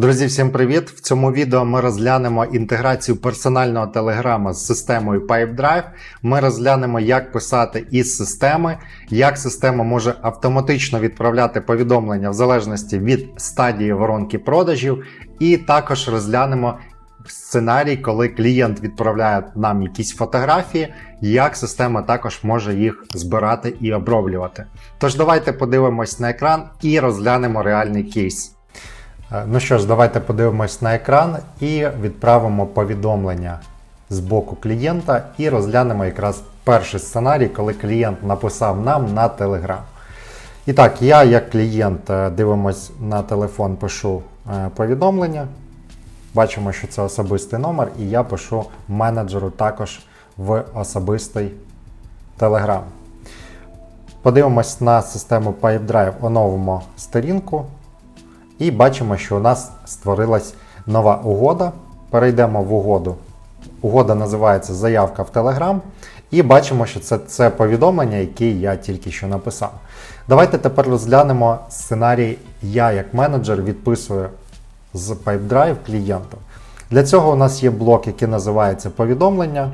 Друзі, всім привіт! В цьому відео ми розглянемо інтеграцію персонального телеграма з системою PipeDrive. Ми розглянемо, як писати із системи, як система може автоматично відправляти повідомлення в залежності від стадії воронки продажів, і також розглянемо сценарій, коли клієнт відправляє нам якісь фотографії, як система також може їх збирати і оброблювати. Тож давайте подивимось на екран і розглянемо реальний кейс. Е, Ну що ж, давайте подивимось на екран і відправимо повідомлення з боку клієнта і розглянемо якраз перший сценарій, коли клієнт написав нам на Telegram. І так, я як клієнт е, дивимось на телефон, пишу е, повідомлення. Бачимо, що це особистий номер, і я пишу менеджеру також в особистий Telegram. Подивимось на систему PipeDrive, оновимо сторінку. І бачимо, що у нас створилась нова угода. Перейдемо в угоду. Угода називається Заявка в Telegram. І бачимо, що це, це повідомлення, яке я тільки що написав. Давайте тепер розглянемо сценарій. Я, як менеджер, відписую з PipeDrive клієнту. Для цього у нас є блок, який називається повідомлення.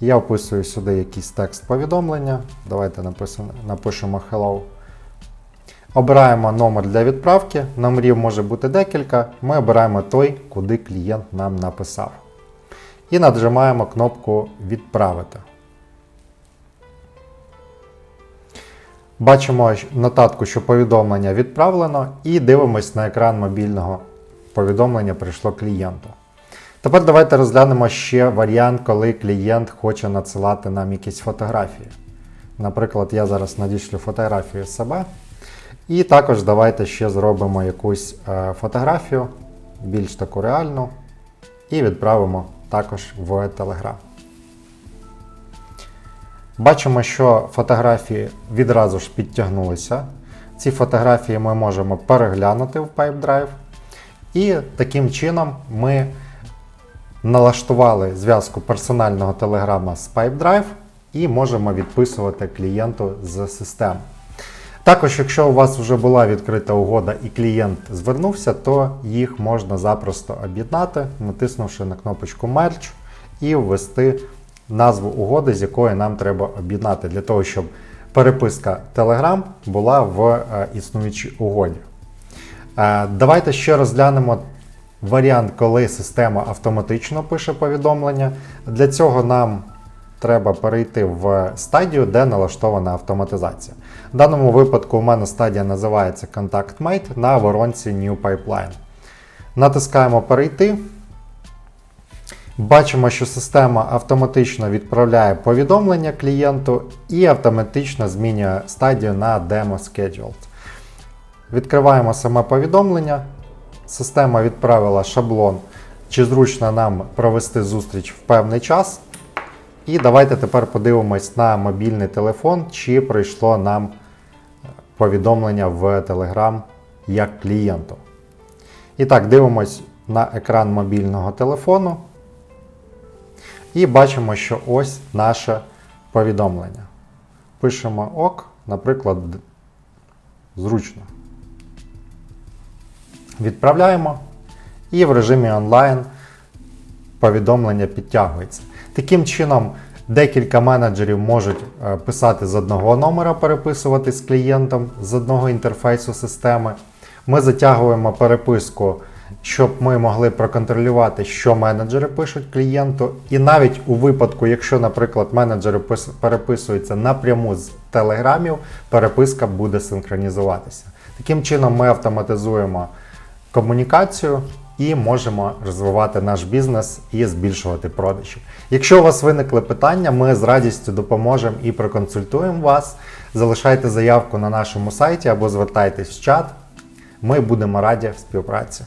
Я вписую сюди якийсь текст повідомлення. Давайте напишемо Hello. Обираємо номер для відправки. Номерів може бути декілька. Ми обираємо той, куди клієнт нам написав. І нажимаємо кнопку Відправити. Бачимо нотатку, що повідомлення відправлено, і дивимось на екран мобільного повідомлення прийшло клієнту. Тепер давайте розглянемо ще варіант, коли клієнт хоче надсилати нам якісь фотографії. Наприклад, я зараз надішлю фотографію себе. І також давайте ще зробимо якусь е, фотографію, більш таку реальну, і відправимо також в Telegram. Бачимо, що фотографії відразу ж підтягнулися. Ці фотографії ми можемо переглянути в PipeDrive. І таким чином ми налаштували зв'язку персонального телеграма з PipeDrive і можемо відписувати клієнту з системи. Також, якщо у вас вже була відкрита угода і клієнт звернувся, то їх можна запросто об'єднати, натиснувши на кнопочку Merge і ввести назву угоди, з якої нам треба об'єднати, для того, щоб переписка Telegram була в е, існуючій угоді. Е, Давайте ще розглянемо варіант, коли система автоматично пише повідомлення. Для цього нам треба перейти в стадію, де налаштована автоматизація. В даному випадку у мене стадія називається Contact Mate на воронці New Pipeline. Натискаємо Перейти. Бачимо, що система автоматично відправляє повідомлення клієнту і автоматично змінює стадію на Demo Scheduled. Відкриваємо саме повідомлення. Система відправила шаблон, чи зручно нам провести зустріч в певний час. І давайте тепер подивимось на мобільний телефон, чи прийшло нам повідомлення в Telegram як клієнту. І так, дивимось на екран мобільного телефону. І бачимо, що ось наше повідомлення. Пишемо ок, наприклад, зручно. Відправляємо. І в режимі онлайн повідомлення підтягується. Таким чином, декілька менеджерів можуть е, писати з одного номера, переписувати з клієнтом з одного інтерфейсу системи. Ми затягуємо переписку, щоб ми могли проконтролювати, що менеджери пишуть клієнту. І навіть у випадку, якщо, наприклад, менеджери пис- переписуються напряму з телеграмів, переписка буде синхронізуватися. Таким чином, ми автоматизуємо комунікацію і можемо розвивати наш бізнес і збільшувати продажі. Якщо у вас виникли питання, ми з радістю допоможемо і проконсультуємо вас. Залишайте заявку на нашому сайті або звертайтесь в чат. Ми будемо раді в співпраці.